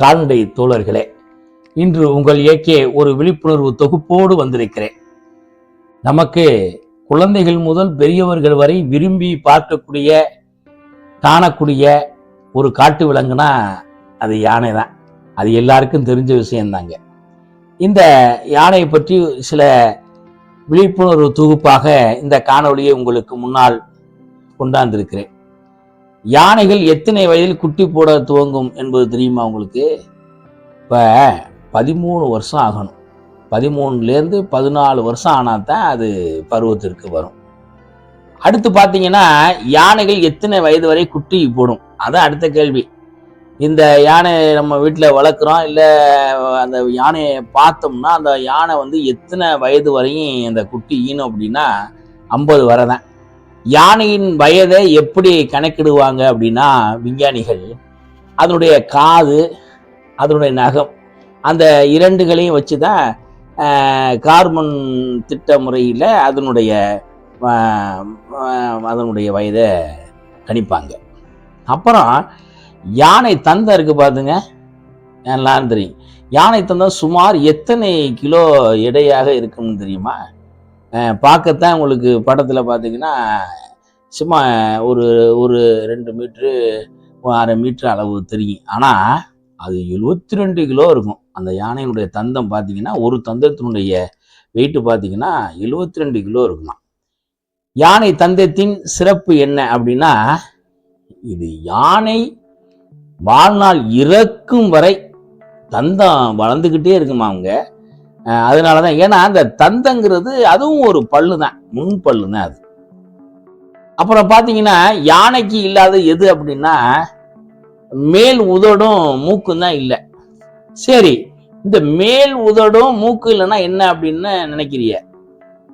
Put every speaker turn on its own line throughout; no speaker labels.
கால்நடை தோழர்களே இன்று உங்கள் இயக்கிய ஒரு விழிப்புணர்வு தொகுப்போடு வந்திருக்கிறேன். நமக்கு குழந்தைகள் முதல் பெரியவர்கள் வரை விரும்பி பார்க்கக்கூடிய காணக்கூடிய ஒரு காட்டு விலங்குனா அது யானை தான் அது எல்லாருக்கும் தெரிஞ்ச விஷயம்தாங்க. இந்த யானையை பற்றி சில விழிப்புணர்வு தொகுப்பாக இந்த காணொளியை உங்களுக்கு முன்னால் கொண்டாந்திருக்கிறேன். யானைகள் எத்தனை வயதில் குட்டி போட துவங்கும் என்பது தெரியுமா உங்களுக்கு? இப்போ பதிமூணு வருஷம் ஆகணும். பதிமூணுலேருந்து பதினாலு வருஷம் ஆனால் தான் அது பருவத்திற்கு வரும். அடுத்து பார்த்தீங்கன்னா யானைகள் எத்தனை வயது வரை குட்டி போடும்? அதான் அடுத்த கேள்வி. இந்த யானை நம்ம வீட்டில் வளர்க்குறோம் இல்லை அந்த யானையை பார்த்தோம்னா அந்த யானை வந்து எத்தனை வயது வரையும் அந்த குட்டி ஈனும் அப்படின்னா ஐம்பது வரை தான் யானையின் வயதை எப்படி கணக்கிடுவாங்க அப்படின்னா விஞ்ஞானிகள் அதனுடைய காது அதனுடைய நகம் அந்த இரண்டுகளையும் வச்சு தான் கார்பன் திட்ட முறையில் அதனுடைய அதனுடைய வயதை கணிப்பாங்க. அப்புறம் யானை தந்தம் இருக்கு பார்த்துங்க எல்லாம் தெரியும். யானை தந்தம் சுமார் எத்தனை கிலோ எடையாக இருக்கும்னு தெரியுமா? பார்க்கத்தான் உங்களுக்கு படத்தில் பார்த்தீங்கன்னா சும்மா ஒரு ஒரு ரெண்டு மீட்ரு அரை மீட்ரு அளவு தெரியும். ஆனால் அது எழுபத்தி ரெண்டு கிலோ இருக்கும். அந்த யானையினுடைய தந்தம் பார்த்தீங்கன்னா ஒரு தந்தத்தினுடைய வெயிட்டு பார்த்தீங்கன்னா எழுபத்தி ரெண்டு கிலோ இருக்குமா? யானை தந்தத்தின் சிறப்பு என்ன அப்படின்னா இது யானை வாழ்நாள் இறக்கும் வரை தந்தம் வளர்ந்துக்கிட்டே இருக்குமா அவங்க? அதனால தான் ஏன்னா அந்த தந்தங்கிறது அதுவும் ஒரு பல்லு தான் முன் பல்லு தான் அது. அப்புறம் பார்த்தீங்கன்னா யானைக்கு இல்லாத எது அப்படின்னா மேல் உதடும் மூக்கும் தான் இல்லை. சரி இந்த மேல் உதடும் மூக்கு இல்லைன்னா என்ன அப்படின்னு நினைக்கிறீங்க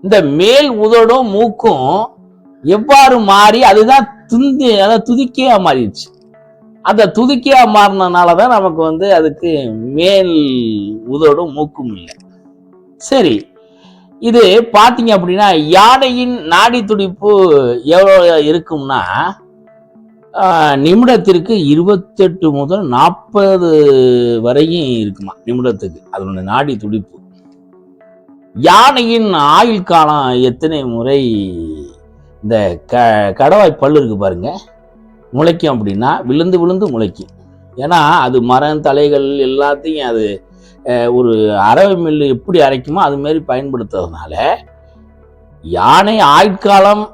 இந்த மேல் உதடும் மூக்கும் எவ்வாறு மாறி அதுதான் துந்தி அதாவது துதிக்கையாக மாறிடுச்சு. அந்த துதிக்கையா மாறினனால தான் நமக்கு வந்து அதுக்கு மேல் உதடும் மூக்கும் இல்லை. சரி. இது பார்த்தீங்க அப்படின்னா யானையின் நாடி துடிப்பு எவ்வளோ இருக்கும்னா ஆஹ், நிமிடத்திற்கு இருபத்தெட்டு முதல் நாற்பது வரையும் இருக்குமா? நிமிடத்துக்கு. அதனுடைய நாடி துடிப்பு. யானையின் ஆயுள் காலம் எத்தனை முறை? இந்த க கடவாய் பல்லு இருக்கு பாருங்க. முளைக்கும் அப்படின்னா விழுந்து விழுந்து முளைக்கும். ஏன்னா அது மரம் தலைகள் எல்லாத்தையும் அது ஒரு அரவை மில்லு எப்படி அரைக்குமோ அதுமாரி பயன்படுத்துறதுனால யானை ஆட்காலம்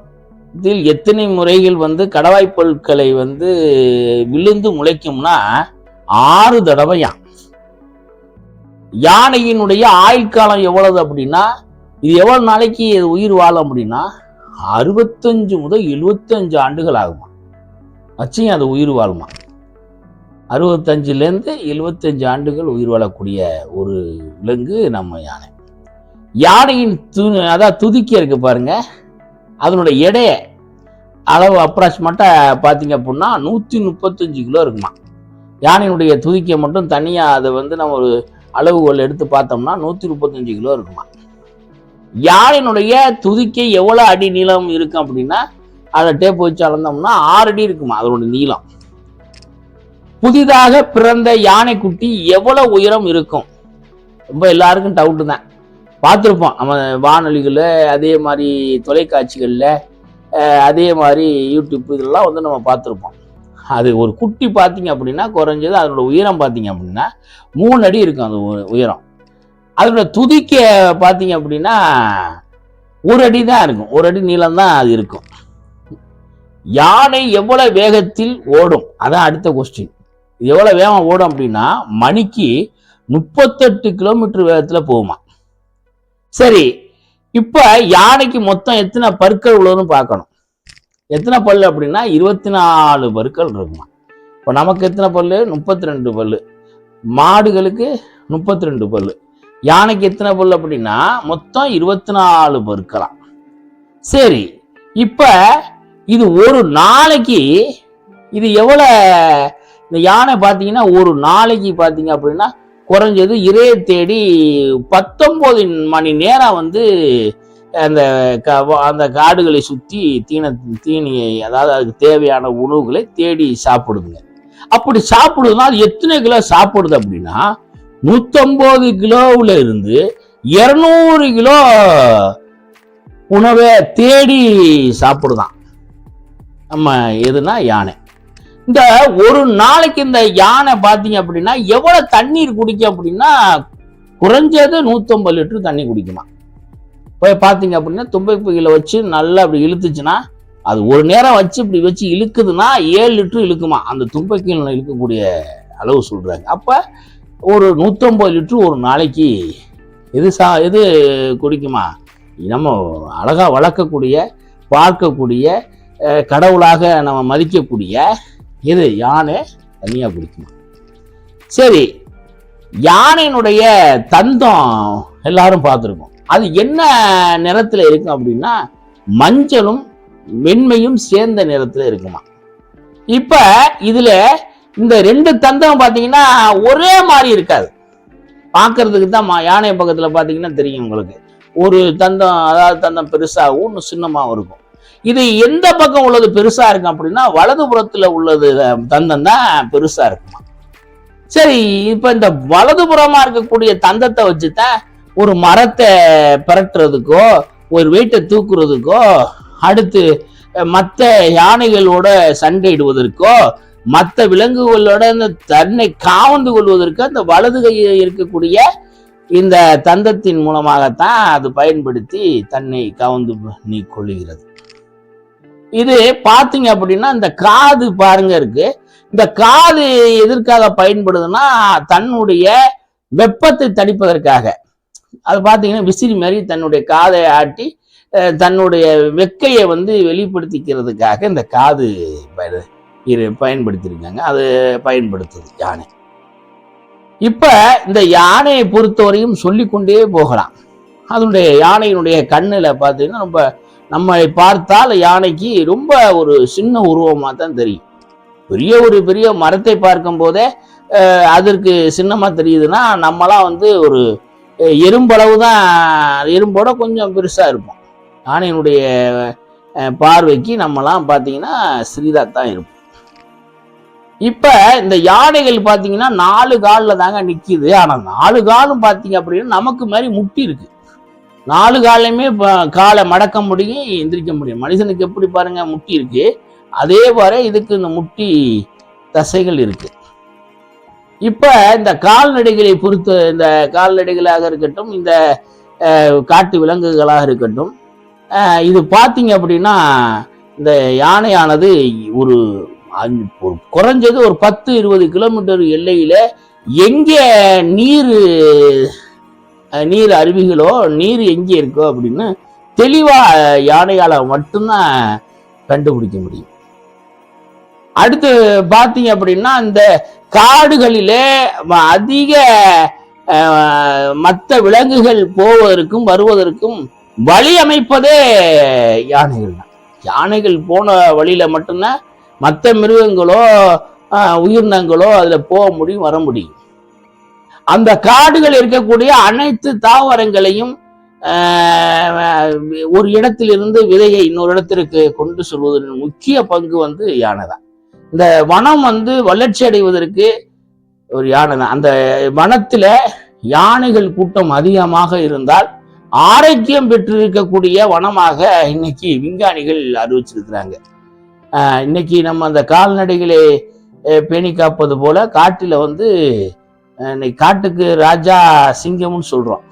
இதில் எத்தனை முறைகள் வந்து கடவாய் பொருட்களை வந்து விழுந்து முளைக்கும்னா ஆறு தடவையாம் யானையினுடைய ஆயுட்காலம் எவ்வளவு அப்படின்னா இது எவ்வளவு நாளைக்கு இது உயிர் வாழும் அப்படின்னா அறுபத்தஞ்சு முதல் எழுபத்தஞ்சு ஆண்டுகள் ஆகுமா? வச்சும் அது உயிர் வாழுமா? அறுபத்தஞ்சிலேருந்து எழுபத்தஞ்சு ஆண்டுகள் உயிர் வாழக்கூடிய ஒரு விலங்கு நம்ம யானை. யானையின் து அதான் துதிக்கி இருக்கு பாருங்க. அதனுடைய எடைய அளவு அப்ராக்சிமேட்டாக பார்த்தீங்க அப்படின்னா நூற்றி முப்பத்தஞ்சு கிலோ இருக்குமா. யானையினுடைய துதிக்கை மட்டும் தனியாக அதை வந்து நம்ம ஒரு அளவுகோல் எடுத்து பார்த்தோம்னா நூற்றி முப்பத்தஞ்சு கிலோ இருக்குமா. யானையினுடைய துதிக்கை எவ்வளோ அடி நீளம் இருக்கும் அப்படின்னா அதை டேப் வச்சு அளந்தோம்னா ஆறு அடி இருக்குமா அதனுடைய நீளம். புதிதாக பிறந்த யானைக்குட்டி எவ்வளவு உயரம் இருக்கும்? ரொம்ப எல்லாருக்கும் டவுட்டு தான். பார்த்துருப்போம். நம்ம வானொலிகளில் அதே மாதிரி தொலைக்காட்சிகளில் அதே மாதிரி யூடியூப் இதெல்லாம் வந்து நம்ம பார்த்துருப்போம். அது ஒரு குட்டி பார்த்தீங்க அப்படின்னா குறைஞ்சது அதனோட உயரம் பார்த்தீங்க அப்படின்னா மூணு அடி இருக்கும் அது உ- உயரம். அதோட துதிக்க பார்த்தீங்க அப்படின்னா ஒரு அடி தான் இருக்கும். ஒரு அடி நீளம் தான் அது இருக்கும். யானை எவ்வளவு வேகத்தில் ஓடும்? அதான் அடுத்த கொஸ்டின் எவ்வளவு வேகம் ஓடும் அப்படின்னா மணிக்கு முப்பத்தெட்டு கிலோமீட்டர் வேகத்தில் போகுமா? சரி இப்போ யானைக்கு மொத்தம் எத்தனை பற்கள் உள்ளதுன்னு பார்க்கணும். எத்தனை பல்லு அப்படின்னா இருபத்தி நாலு பற்கள் இருக்குமா? இப்போ நமக்கு எத்தனை பல்லு? முப்பத்தி ரெண்டு பல்லு. மாடுகளுக்கு முப்பத்தி ரெண்டு பல்லு. யானைக்கு எத்தனை பல்லு அப்படின்னா மொத்தம் இருபத்தி நாலு பற்களாம். சரி இப்போ இது ஒரு நாளைக்கு இது எவ்வளோ இந்த யானை பார்த்தீங்கன்னா ஒரு நாளைக்கு பார்த்தீங்க அப்படின்னா குறைஞ்சது இறைய தேடி பத்தொம்போது மணி நேரம் வந்து அந்த க- அந்த காடுகளை சுற்றி தீன தீனியை அதாவது அதுக்கு தேவையான உணவுகளை தேடி சாப்பிடுதுங்க. அப்படி சாப்பிடுதுன்னா அது எத்தனை கிலோ சாப்பிடுது அப்படின்னா நூற்றம்பது கிலோவில் இருந்து இரநூறு கிலோ உணவை தேடி சாப்பிடுதான். நம்ம எதுனா யானை. இந்த ஒரு நாளைக்கு இந்த யானை பார்த்தீங்க அப்படின்னா எவ்வளவு தண்ணீர் குடிக்கும் அப்படின்னா குறைஞ்சது நூத்தம்பது லிட்டர் தண்ணி குடிக்குமா? போய் பார்த்தீங்க அப்படின்னா தும்பைப்பையில வச்சு நல்லா அப்படி இழுத்துச்சுன்னா அது ஒரு நேரம் வச்சு இப்படி வச்சு இழுக்குதுன்னா ஏழு லிட்டர் இழுக்குமா? அந்த தும்பைக்கையில் இழுக்கக்கூடிய அளவு சொல்றாங்க. அப்ப ஒரு நூற்றம்பது லிட்டர் ஒரு நாளைக்கு எது சா எது குடிக்குமா? நம்ம அழகா வளர்க்கக்கூடிய பார்க்கக்கூடிய கடவுளாக நம்ம மதிக்கக்கூடிய எது? யானை? தனியாக குடிக்குமா? சரி யானையினுடைய தந்தம் எல்லாரும் பார்த்துருக்கோம். அது என்ன நிறத்துல இருக்கும் அப்படின்னா மஞ்சளும் மென்மையும் சேர்ந்த நிறத்துல இருக்குமா? இப்ப இதுல இந்த ரெண்டு தந்தம் பாத்தீங்கன்னா ஒரே மாதிரி இருக்காது. பார்க்கறதுக்கு தான் மா- யானை பக்கத்துல பாத்தீங்கன்னா தெரியும் உங்களுக்கு. ஒரு தந்தம் அதாவது தந்தம் பெருசாகவும் இன்னும் சின்னமாகவும் இருக்கும். இது எந்த பக்கம் உள்ளது பெருசா இருக்கும் அப்படின்னா வலதுபுறத்துல உள்ளது தந்தம் தான் பெருசா இருக்குமா? சரி இப்ப இந்த வலதுபுறமா இருக்கக்கூடிய தந்தத்தை வச்சுதான் ஒரு மரத்தை பரட்டுறதுக்கோ ஒரு வெயிட்டை தூக்குறதுக்கோ அடுத்து மற்ற யானைகளோட சண்டையிடுவதற்கோ மற்ற விலங்குகளோட இந்த தன்னை காவந்து கொள்வதற்கு அந்த வலது கையில் இருக்கக்கூடிய இந்த தந்தத்தின் மூலமாகத்தான் அது பயன்படுத்தி தன்னை கவர்ந்து நீ கொள்ளுகிறது. இது பார்த்தீங்க அப்படின்னா இந்த காது பாருங்க இருக்கு. இந்த காது எதற்காக பயன்படுதுன்னா தன்னுடைய வெப்பத்தை தணிப்பதற்காக. அது பார்த்தீங்கன்னா விசிறி மாதிரி தன்னுடைய காதை ஆட்டி தன்னுடைய வெக்கையை வந்து வெளிப்படுத்திக்கிறதுக்காக இந்த காது இரு பயன்படுத்தியிருக்காங்க அது பயன்படுத்துது யானை. இப்போ இந்த யானையை பொறுத்தவரையும் சொல்லிக்கொண்டே போகலாம். அதனுடைய யானையினுடைய கண்ணில் பார்த்தீங்கன்னா ரொம்ப நம்மளை பார்த்தால் யானைக்கு ரொம்ப ஒரு சின்ன உருவமாக தான் தெரியும். பெரிய ஒரு பெரிய மரத்தை பார்க்கும் போதே அதற்கு சின்னமாக தெரியுதுன்னா நம்மளாம் வந்து ஒரு எறும்பளவு தான் எறும்போட கொஞ்சம் பெருசாக இருப்போம். யானையினுடைய பார்வைக்கு நம்மலாம் பார்த்தீங்கன்னா சிறிதாக தான் இருப்போம். இப்போ இந்த யானைகள் பார்த்தீங்கன்னா நாலு காலில் தாங்க நிற்கிது ஆனால் நாலு காலும் பார்த்தீங்க அப்படின்னா நமக்கு மாதிரி முட்டி இருக்கு. நாலு காலையுமே காலை மடக்க முடியும் எந்திரிக்க முடியும். மனுஷனுக்கு எப்படி பாருங்க முட்டி இருக்கு. அதே போல இதுக்கு இந்த முட்டி தசைகள் இருக்கு. இப்ப இந்த கால்நடைகளை பொறுத்த இந்த கால்நடைகளாக இருக்கட்டும் இந்த காட்டு விலங்குகளாக இருக்கட்டும் இது பார்த்தீங்க அப்படின்னா இந்த யானையானது ஒரு அஞ்சு- ஒரு குறைஞ்சது ஒரு பத்து இருபது கிலோமீட்டர் எல்லையில எங்கே நீர் நீர் அருவிகளோ நீர் எங்கே இருக்கோ அப்படின்னு தெளிவா யானையால மட்டும்தான் கண்டுபிடிக்க முடியும். அடுத்து பார்த்தீங்க அப்படின்னா இந்த காடுகளிலே அதிக மற்ற விலங்குகள் போவதற்கும் வருவதற்கும் வழி அமைப்பதே யானைகள் தான். யானைகள் போன வழியில மட்டும்தான் மற்ற மிருகங்களோ உயிரினங்களோ அதில் போக முடியும் வர முடியும். அந்த காடுகள் இருக்கக்கூடிய அனைத்து தாவரங்களையும் ஒரு இடத்திலிருந்து விதையை இன்னொரு இடத்திற்கு கொண்டு செல்வதன் முக்கிய பங்கு வந்து யானை தான். இந்த வனம் வந்து வளர்ச்சி அடைவதற்கு ஒரு யானை தான். அந்த வனத்துல யானைகள் கூட்டம் அதிகமாக இருந்தால் ஆரோக்கியம் பெற்றிருக்கக்கூடிய வனமாக இன்னைக்கு விஞ்ஞானிகள் அறிவிச்சிருக்கிறாங்க. இன்னைக்கு நம்ம அந்த கால்நடைகளை பேணி காப்பது போல காட்டில் வந்து இன்னைக்கு காட்டுக்கு ராஜா சிங்கம்னு சொல்றோம்.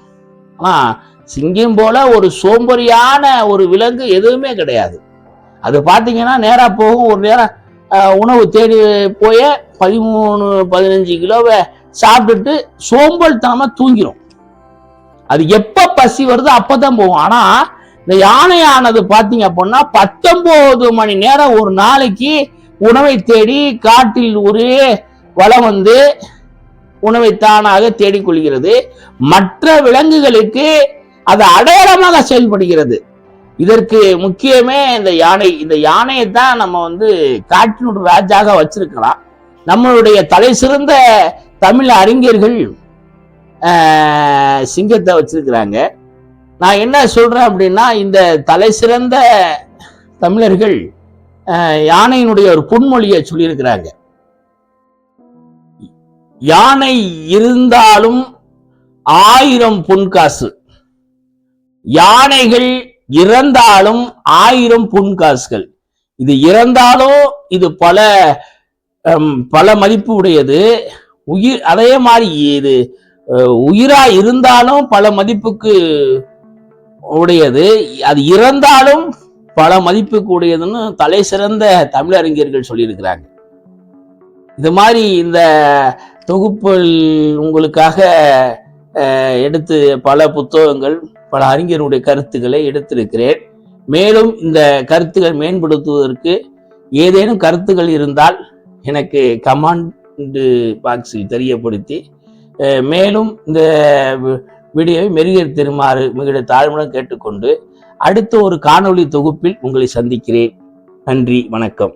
ஆனா சிங்கம் போல ஒரு சோம்பறியான ஒரு விலங்கு எதுவுமே கிடையாது. அது பாத்தீங்கன்னா நேரா போகும் ஒரு நேரம் உணவு தேடி போய் பதிமூணு பதினஞ்சு கிலோவை சாப்பிட்டுட்டு சோம்பல் சோம்பல்தனமா தூங்கிரும். அது எப்ப பசி வருதோ அப்பதான் போகும். ஆனா இந்த யானையானது பாத்தீங்க அப்படின்னா பத்தொன்பது மணி நேரம் ஒரு நாளைக்கு உணவை தேடி காட்டில் ஒரே வளம் வந்து உணவை தானாக தேடிக்கொள்கிறது. மற்ற விலங்குகளுக்கு அது அடையாளமாக செயல்படுகிறது. இதற்கு முக்கியமே இந்த யானை. இந்த யானையை தான் நம்ம வந்து காட்டினுடைய ராஜாக வச்சிருக்கலாம். நம்மளுடைய தலை சிறந்த தமிழ் அறிஞர்கள் சிங்கத்தை வச்சிருக்கிறாங்க. நான் என்ன சொல்றேன் அப்படின்னா இந்த தலை சிறந்த தமிழர்கள் யானையினுடைய ஒரு புன்மொழியை சொல்லியிருக்கிறாங்க. யானை இருந்தாலும் ஆயிரம் புன்காசு யானைகள் இறந்தாலும் ஆயிரம் புன்காசுகள் இது இறந்தாலும் இது பல ஹம், பல மதிப்பு உடையது. உயிர் அதே மாதிரி இது உயிரா இருந்தாலும் பல மதிப்புக்கு உடையது. அது இறந்தாலும் பல மதிப்புக்கு உடையதுன்னு தலை சிறந்த தமிழறிஞர்கள் சொல்லியிருக்கிறாங்க. இது மாதிரி இந்த தொகுப்பில் உங்களுக்காக எடுத்து பல புத்தகங்கள் பல அறிஞருடைய கருத்துக்களை எடுத்திருக்கிறேன். மேலும் இந்த கருத்துக்கள் மேம்படுத்துவதற்கு ஏதேனும் கருத்துக்கள் இருந்தால் எனக்கு கமாண்ட் பாக்ஸில் தெரியப்படுத்தி மேலும் இந்த வீடியோவை மெருகர் திருமாறு மிக தாழ்மையுடன் கேட்டுக்கொண்டு அடுத்த ஒரு காணொளி தொகுப்பில் உங்களை சந்திக்கிறேன். நன்றி வணக்கம்.